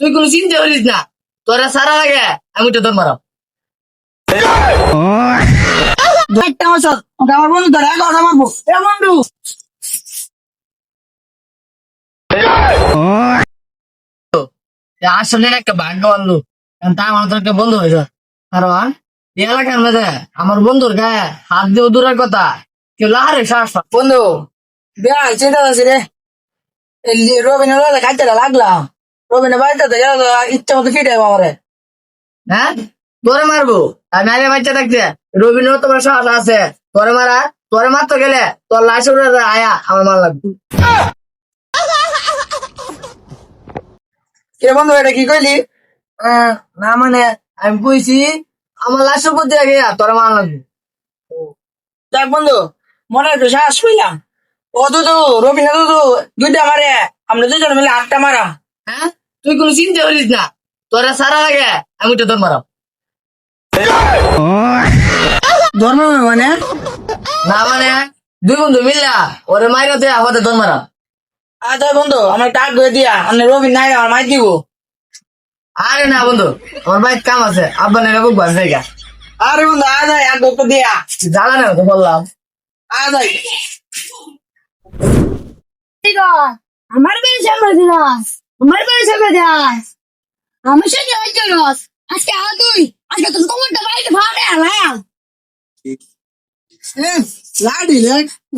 তুই কোনো চিন্তা করিস না। তোরা সারা লাগে আমি তো তোর মারাম আমার বন্ধু ধরে কথা মারবো। এ বন্ধু। আসলে একটা ভাগ্য আনলো তা আমার তো একটা বন্ধু হয়েছে কারণ এলাকার মধ্যে আমার বন্ধুর গায়ে হাত দিয়ে দূরের কথা। কেউ লাহারে শ্বাস। বন্ধু। বিয়া চিন্তা আছে রে? রবিনের খাইতে লাগলাম। রবিনের বাড়িতে তো গেলে তো ইচ্ছা মতো খেটে আমারে। হ্যাঁ? তোরে মারবো? আর নাইলে বাচ্চা থাকতে রবীন্দ্র তোমার সাহস আছে। তোরে মারা তোরে মারতে গেলে তোর লাশ উড়ে আয়া আমার মার লাগবে। কিরে বন্ধু এটা কি কইলি? আহ, না মানে আমি কইছি আমার লাশের উপর দিয়ে গিয়া তোরে মার লাগবে। দেখ বন্ধু মনে একটু সাহস পেলাম ও দুদু রবি না দুইটা মারে আমরা দুজন মিলে আটটা মারা। হ্যাঁ? তুই কোনো চিন্তা করিস না। তোরা সারা লাগে আমি তো মারাম ধর্ম মানে? না মানে দুই বন্ধু মিললা ওরে মাইরা দেয়া আমাদের তোর মারাম আচ্ছা বন্ধু আমার টাক ধরে দিয়া আমি রবি নাই আমার মাই দিব। আরে না বন্ধু আমার বাইক কাম আছে আব্বা খুব ভালো জায়গা। আরে বন্ধু আজ এক গল্প দিয়া। জ্বালা না তো বললাম। আজ আমার সামনে দিলাস আমার বাড়ি সামনে দিলাস আমার সাথে হয়ে গেলাস আজকে আ তুই। আজকে তোর কোমরটা বাইরে ভাড়ে আলাম লাডি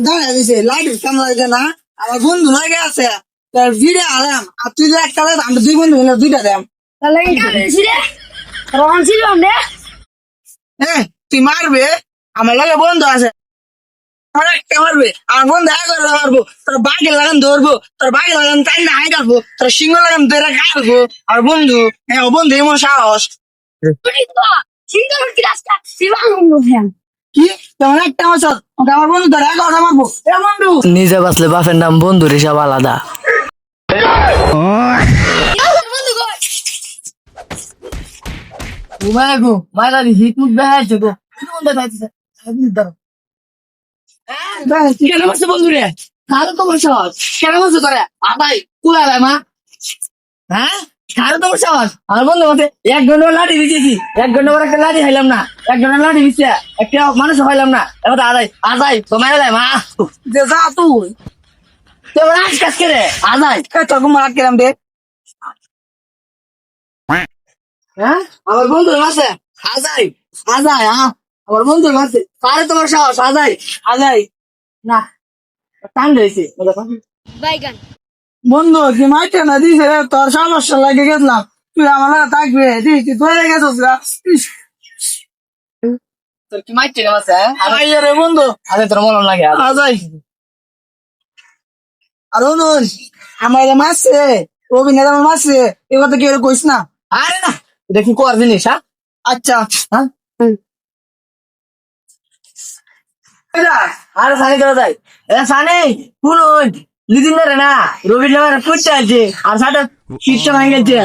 দাঁড়া দিছে। লাডি কেমন লাগে না? আমার বন্ধু লাগে আছে। তার ভিড়ে আলাম আর তুই একটা দেখ, আমরা দুই বন্ধু মিলে দুইটা দেম তাহলে রহন ছিলাম রে? হ্যাঁ তুই মারবে? আমার লাগে বন্ধু আছে। আমার একটা মারবে আমার বন্ধু এক করে মারবো তোর লাগান ধরবো। তোর বাঘে লাগান তাই না হাই তোর সিংহ লাগান ধরে আর বন্ধু হ্যাঁ বন্ধু এমন সাহস। বন্ধু বন্ধু! নিজে বাসলে বাপের নাম বন্ধুর হিসাব আলাদা। বন্ধু ঘুমায় গো মাইরা দি হিট মুখ দেখাইছে গো কোন বন্ধু খাইছে কেন বসে বন্ধু রে? কারও তো বসে কেন বসে করে আদাই কুলা রে মা। হ্যাঁ? কারও তো বসে আমার বন্ধু মতে এক ঘণ্টা লাঠি দিতেছি। এক ঘণ্টা একটা লাঠি খাইলাম না। এক ঘণ্টা লাঠি দিচ্ছে একটা মানুষ খাইলাম না। এবার আদাই আদাই তোমার মা। যে যা তুই। তোমার আজ কাজ করে। আদাই তোর দে। হ্যাঁ? আমার বন্ধুর মাসে আজাই আজাই হ্যাঁ? আমার বন্ধুর মাসে কারে তোমার সাহস। আজাই আজাই না টান রয়েছে বাইগান। বন্ধু কি মাইতে না দিছে রে? তোর সমস্যা লাগে গেছিলাম। তুই আমার লাগে থাকবে দিস তুই ধরে গেছিস গা তোর কি মাইছে আছে আই রে বন্ধু। আরে তোর মন লাগে আর। আজাই। আর অনুন আমার যে মাসে অভিনেতা আমার মাসে এ কথা কি কইস না? আরে না কি কর জিনিস হ্যাঁ? আচ্ছা। হ্যাঁ? আরে সানি করে যাই এ সানি শুনুন লিদিন রে না? রবি নামের ফুটতে আছে, আর সাটা শীর্ষ ভাঙে গেছে।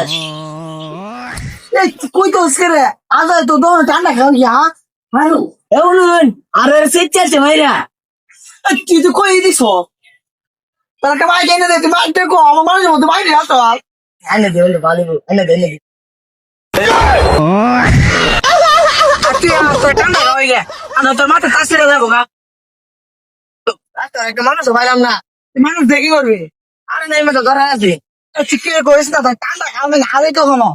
কই তো রে? আজাই তো দোনো ঠান্ডা খাও কি হ্যাঁ? হারু এ শুনুন আর এর শীত আছে এই তুই তো কই দিছ? তার বাইক এনে দে, তুই বাইক দেখো, আমার মানুষের মতো বাইরে আসো এনে দে বলে ভালো এনে দে এনে দে। তুই আমার তোর ঠান্ডা খাওয়াই গে আর তোর মাথা তাসিরে দেখো গা। একটা মানুষ না। দেখি করবে। আরে নাই মতো ধরা আছে। কি করিস না আমি তো কখনো